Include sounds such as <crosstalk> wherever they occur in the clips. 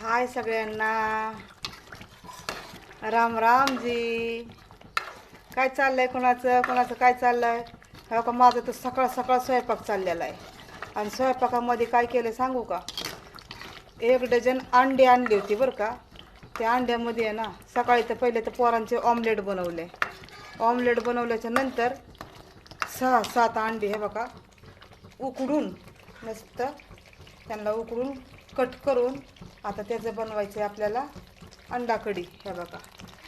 हाय सगळ्यांना. राम राम जी काय आहे कोणाचं? कोणाचं काय चाललं आहे हो का माझं तर सकाळ सकाळ स्वयंपाक चाललेला आहे. आणि स्वयंपाकामध्ये काय केलं सांगू का? एक डझन अंडे आणली होती बरं का. त्या अंड्यामध्ये आहे ना सकाळी तर पहिले तर पोरांचे ऑमलेट बनवले. ऑमलेट बनवल्याच्या नंतर सहा सात अंडे हे बघा उकडून मस्त त्यांना उकडून कट करून आता त्याचं बनवायचं आहे आपल्याला अंडा कढी हे बघा.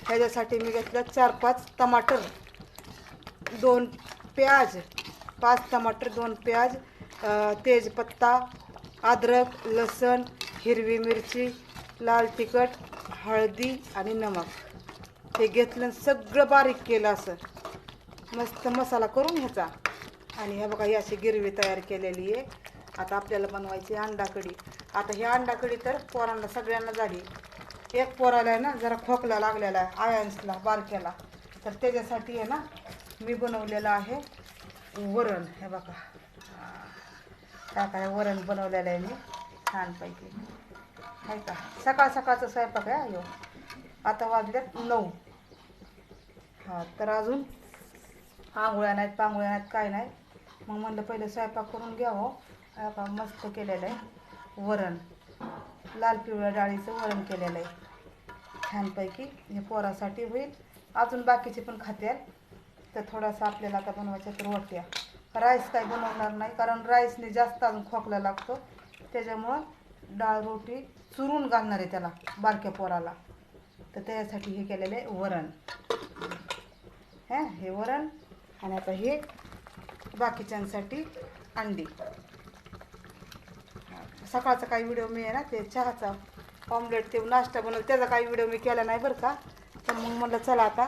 ह्याच्यासाठी मी घेतलं चार पाच टमाटर. दोन प्याज पाच टमाटर दोन प्याज तेजपत्ता अद्रक लसण हिरवी मिरची लाल तिखट हळदी आणि नमक. हे घेतलं सगळं बारीक केलं असं. मस्त मसाला करून घ्यायचा. आणि हे बघा ही अशी गिरवी तयार केलेली आहे. आता आपल्याला बनवायची अंडा कढी आता ही अंडाकडी तर पोरांना सगळ्यांना झाली. एक पोराला आहे ना जरा खोकला लागलेला आहे आयन्सला बारक्याला. तर त्याच्यासाठी आहे ना मी बनवलेलं आहे वरण. हे बघा. काय काय वरण बनवलेलं आहे मी. छानपैकी. आहे का? सकाळ सकाळचं स्वयंपाक आहे यो. आता वाजल्यात नऊ. हां तर अजून आंघोळ्या नाहीत पांघोळ्या नाहीत काय नाही मग म्हणलं पहिलं स्वयंपाक करून घ्यावं. हे बघा मस्त केलेलं आहे. वरण. लाल पिवळ्या डाळीचं वरण केलेलं आहे. छानपैकी हे पोरासाठी होईल. अजून बाकीचे पण खात्याल तर थोडासा आपल्याला आता बनवायच्या तर रोट्या राईस काय बनवणार नाही कारण राईसने जास्त अजून खोकला लागतो. त्याच्यामुळं डाळ रोटी चुरून घालणार आहे त्याला बारक्या पोराला. तर त्याच्यासाठी हे केलेलं आहे वरण. हां हे वरण आणि आता हे बाकीच्यांसाठी अंडी. सकाळचा काही व्हिडिओ मी आहे ना ते चहाचा ऑमलेट ते नाश्ता बनवलं त्याचा काही व्हिडिओ मी केला नाही बरं का. तर मग म्हणलं चला आता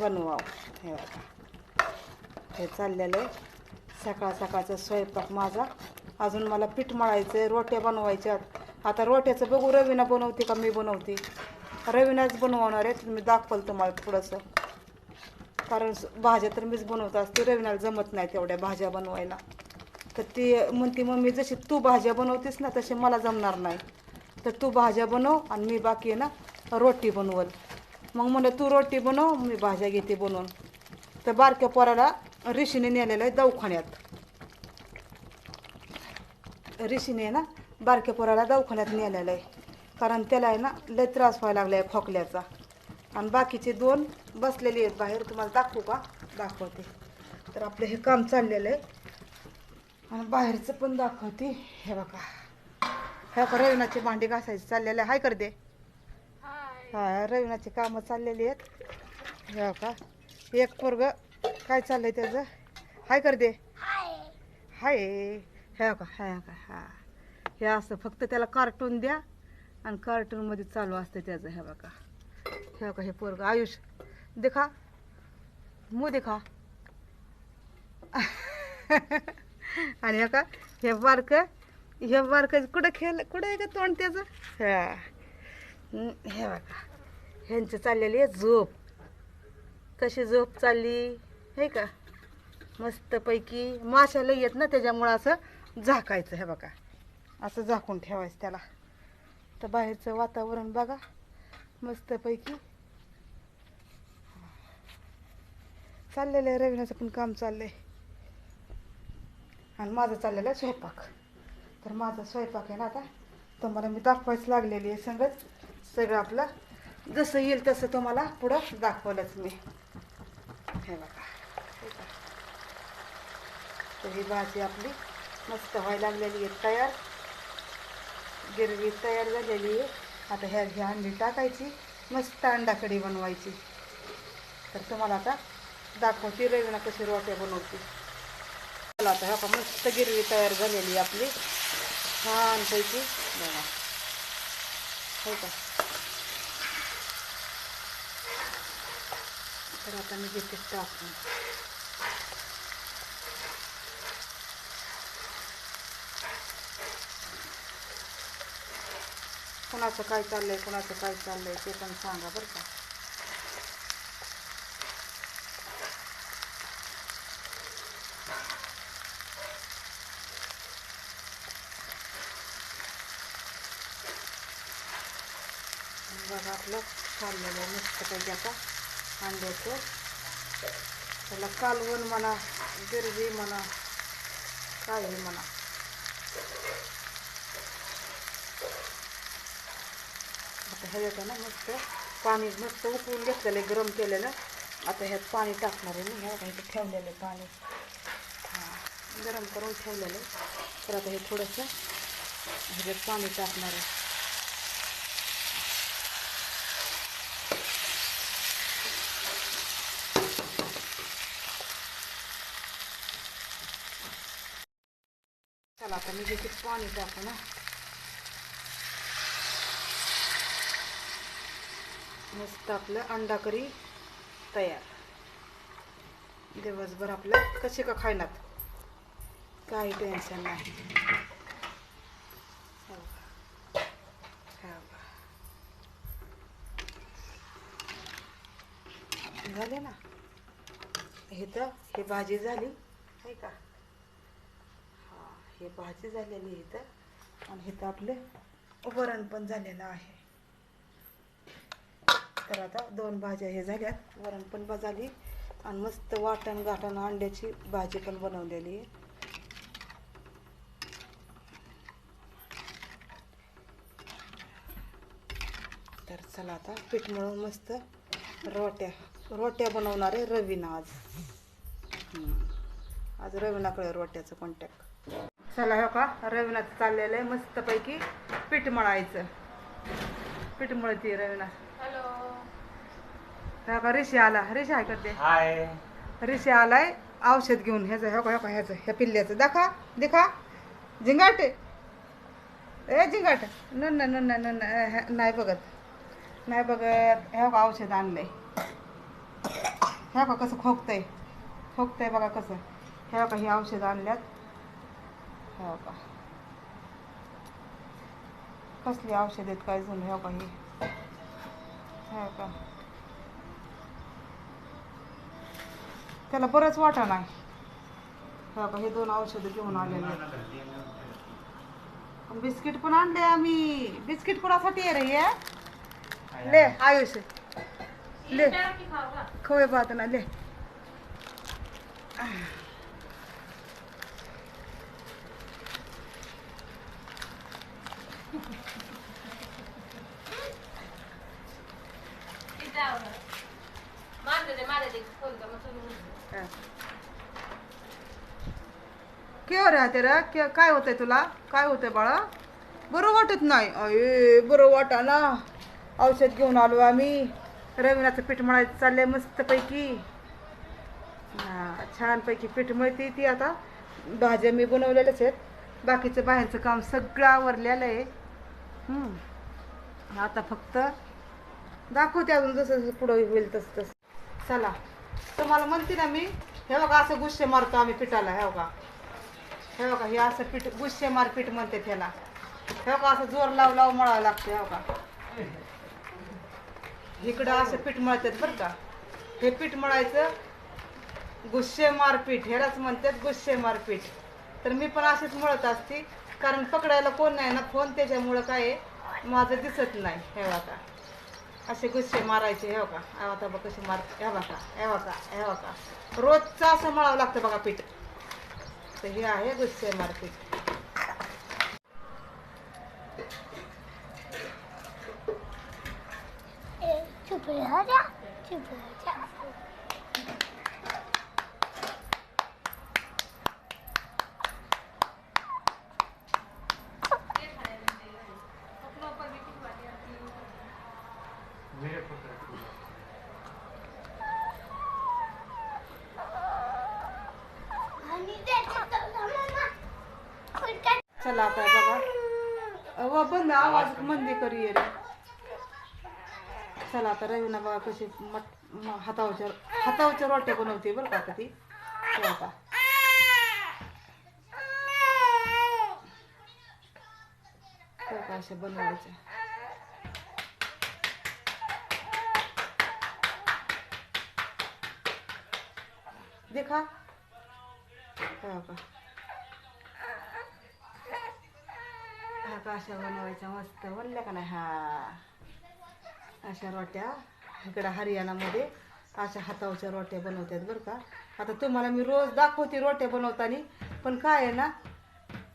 बनवावं हे बघा. हे चाललेलं आहे. सकाळ सकाळचा स्वयंपाक माझा. अजून मला पीठ मळायचं आहे रोट्या बनवायच्यात आता रोट्याचं बघू रवीना बनवते का मी बनवते? रवीनाच बनवणार आहे मी दाखवलं तुम्हाला थोडंसं. कारण भाज्या तर मीच बनवत असते रवीनाला जमत नाही तेवढ्या भाज्या बनवायला. तर ती म्हणते मम्मी जशी तू भाज्या बनवतेस ना तसे मला जमणार नाही. तर तू भाज्या बनव आणि मी बाकी आहे ना रोटी बनवल. मग म्हणलं तू रोटी बनव मी भाज्या घेते बनवून. तर बारक्या पोराला ऋषीने नेलेलं आहे दवाखान्यात. ऋषीने आहे ना बारक्या पोराला दवाखान्यात नेलेलं आहे. कारण त्याला आहे ना लय त्रास व्हायला लागला आहे खोकल्याचा. आणि बाकीचे दोन बसलेले आहेत बाहेर तुम्हाला दाखवू का? दाखवते. तर आपलं हे काम चाललेलं आहे. आणि बाहेरचं पण दाखवते. हे बघा. हे बघा रविनाची भांडी घासायची चाललेली. आहे हाय कर दे. हा रविनाची कामं चाललेली आहेत. हे बघा. एक पोरग काय चाललंय त्याचं? हाय कर दे. हाय. हे बघा हाय बघा हा. हे असं फक्त त्याला कार्टून द्या आणि कार्टूनमध्ये चालू असतं त्याचं. हे बघा. हे बघा हे पोरग. आयुष देखा. मुंह देखा. <laughs> आणि हे का हे बारक हे बारक कुठं खेळ कुठं आहे का तोंड त्याचं? हा. हे बघा. ह्यांचं चाललेली आहे झोप. कशी झोप चालली? हे का? मस्तपैकी माशाला येत ना त्याच्यामुळं असं झाकायचं हे बघा. असं झाकून ठेवायचं त्याला. तर बाहेरचं वातावरण बघा. मस्तपैकी. चाललेलं आहे रविनाचं पण काम चाललंय. आणि माझं चाललेलं आहे स्वयंपाक. तर माझा स्वयंपाक आहे ना आता. तुम्हाला मी दाखवायच लागलेली आहे संगत. सगळं आपलं जसं येईल तसं तुम्हाला पुढं दाखवलंच मी. हे बघा. तर ही भाजी आपली मस्त व्हायला लागलेली आहे तयार. गिरवी तयार झालेली आहे. आता ह्या घ्या अंडी टाकायची मस्त अंडा कढी बनवायची. तर तुम्हाला आता दाखवते रवीना कशी रोट्या बनवते. चला आता हा मस्त गिरवी तयार झालेली आहे आपली. छानपैकी. बघा. हो का? तर आता मी घेते टाकून. कुणाचं काय चाललंय कुणाचं काय चाललंय ते पण सांगा बरं का. घातलं आपलं मस्त पाहिजे आता अंड्याचं. त्याला कालवण म्हणा गिरवी म्हणा काय म्हणा. आता ह्याच्यात ना मस्त पाणी मस्त उकळून घेतलेलं आहे गरम केलेलं. आता ह्यात पाणी टाकणार आहे मी. ह्या इथं ठेवलेलं आहे पाणी. हां गरम करून ठेवलेलं आहे. तर आता हे थोडंसं ह्याच्यात पाणी टाकणार आहे. आता मी तिथे पाणी टाकू ना मस्त आपलं अंडा करी तयार. दिवसभर आपलं कसे का खायनात? काही टेन्शन नाही. हो का? हो झाले ना? हे तर ही भाजी झाली आहे का? हे भाजी झालेली आहे इथं. आणि इथं आपलं वरण पण झालेलं आहे. तर आता दोन भाज्या हे झाल्यात. वरण पण बा झाली आणि मस्त वाटण गाठण अंड्याची भाजी पण बनवलेली आहे. तर चला आता पीठ मळून मस्त रोट्या रोट्या बनवणार आहे रवीना आज. आज रवीनाकडे रोट्याचं कॉन्टॅक्ट चला हो का रवीनाचं चाललेलं आहे मस्तपैकी पीठ मळायचं. पीठ मळती रवीना हो का ऋषी आला. ऋषी आहे करते हाय. ऋषी आलाय औषध घेऊन. ह्याचं हो का हो का ह्याचं ह्या पिल्ल्याचं. दाखा देखा. झिंगाट. ए झिंगाट. न न न न न न हे- नाही बघत. नाही बघत. हे का औषध आणलंय. हे का कसं खोकतंय. खोकतंय बघा कसं. हे का ही औषध आणल्यात. हो का कसली औषध आहेत काय जुन हो का हे हो का त्याला बरंच वाटा नाही हे का हे दोन औषधं घेऊन आलेले आहेत. बिस्किट पण आणले आम्ही बिस्किट कोणासाठी आहे रे हे ले आयुष ले खोय पाहत ना ले हा. केव्हा राहते रे के काय होतंय तुला काय होतंय बाळा बरं वाटत नाही अये बरं वाटा ना औषध घेऊन आलो आम्ही रवीनाचं पीठ मळायचं चाललंय मस्तपैकी हा छानपैकी पीठ मळते ती आता भाज्या मी बनवलेल्याच आहेत बाकीचं बाहेरचं काम सगळं आवरलेलं आहे आता फक्त दाखवते अजून जसं जसं पुढं होईल तसं तसं चला. तुम्हाला म्हणते ना मी हे बघा असं गुस्से मारतो आम्ही पिठाला हे बघा. हे बघा हे असं पीठ गुस्से मार पीठ म्हणते त्याला. हे बघा असं जोर लाव लाव मळावं लागते हे बघा. इकडं असं पीठ मळतात बरं का. हे पीठ मळायचं गुस्से मारपीठ ह्यालाच म्हणतात गुस्से मारपीठ. तर मी पण असेच मळत असते कारण पकडायला कोण नाही ना फोन त्याच्यामुळं काय आहे, माझं दिसत नाही हे बघा. असे गुस्से मारायचे हे बघा. हे बघा बघ कसे मार हे बघा हे बघा हे बघा. रोजचं असं मळावं लागतं बघा पीठ. तर हे आहे गुस्से मार पीठ चुप चुप जा आणि ते मम्मा चला आता बघा व बंद आवाज मंदी करी रे. चला आता रवीना बघा कशी मट हातावरच्या हातावरच्या रोट्या बनवते बरं का आता ती. हे आता का अशा बनवायच्या. देखा. हे हा का अशा बनवायच्या मस्त. बनल्या का नाही हा. अशा रोट्या. इकडं हरियाणामध्ये अशा हातावरच्या रोट्या बनवतात बरं का. आता तुम्हाला मी रोज दाखवते रोट्या बनवताना. पण काय आहे ना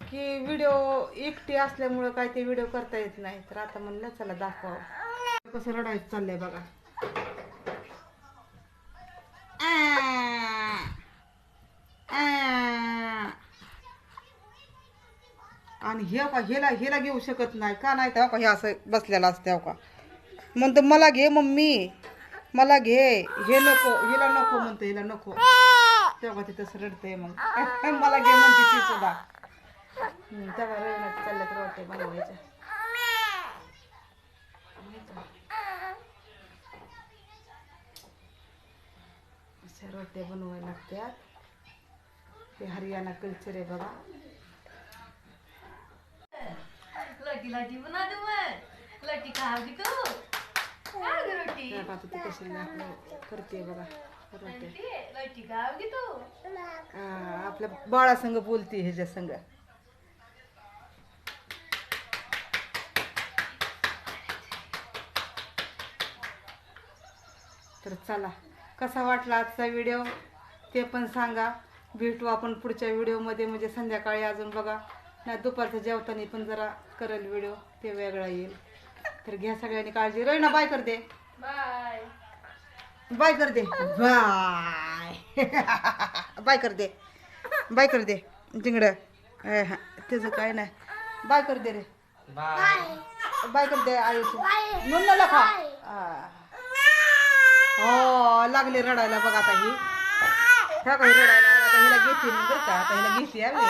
की व्हिडिओ एकटी असल्यामुळं काय ते व्हिडिओ करता येत नाही. तर आता म्हणलं चला दाखवा कसं रडायचं चाललंय बघा. आणि हे का हेला हेला घेऊ शकत नाही. का नाही? तेव्हा का हे असं बसलेलं असतं हो का? म्हणतो मला घे मम्मी. मला घे. हे नको. हिला नको म्हणतो हिला नको. तेव्हा तिथं रडते रडतंय मग. <laughs> मला घे म्हणते ती सुद्धा. तेव्हा रडण्यात चालल्यात रोट्या बनवायच्या अशा रोट्या बनवायला लागतात ते हरियाणा कल्चर आहे बघा. लटी लटी बना दू मैं लटी खाओगी तू खाओगी रोटी? त्या आता ती कशी आपलं करते. बघा रोट्या लटी खाओगी तू आपल्या बाळासंग बोलते ह्याच्या संग. तर चला कसा वाटला आजचा व्हिडिओ? ते पण सांगा. भेटू आपण पुढच्या व्हिडिओमध्ये. म्हणजे संध्याकाळी अजून बघा. नाही दुपारचं जेवताना पण जरा करेल व्हिडिओ ते वेगळा येईल. तर घ्या सगळ्यांनी काळजी. रहिना बाय कर दे. बाय बाय कर दे. बाय बाय कर दे. बाय कर दे. जिंगड. त्याचं काय नाही. बाय कर दे रे. बाय कर दे आयुष्य. म्हणून ना लखा हो लागले रडायला बघा आता ही. ह्या काही रडायला आता हिला घेते बरं का. आता हिला घेते आम्ही.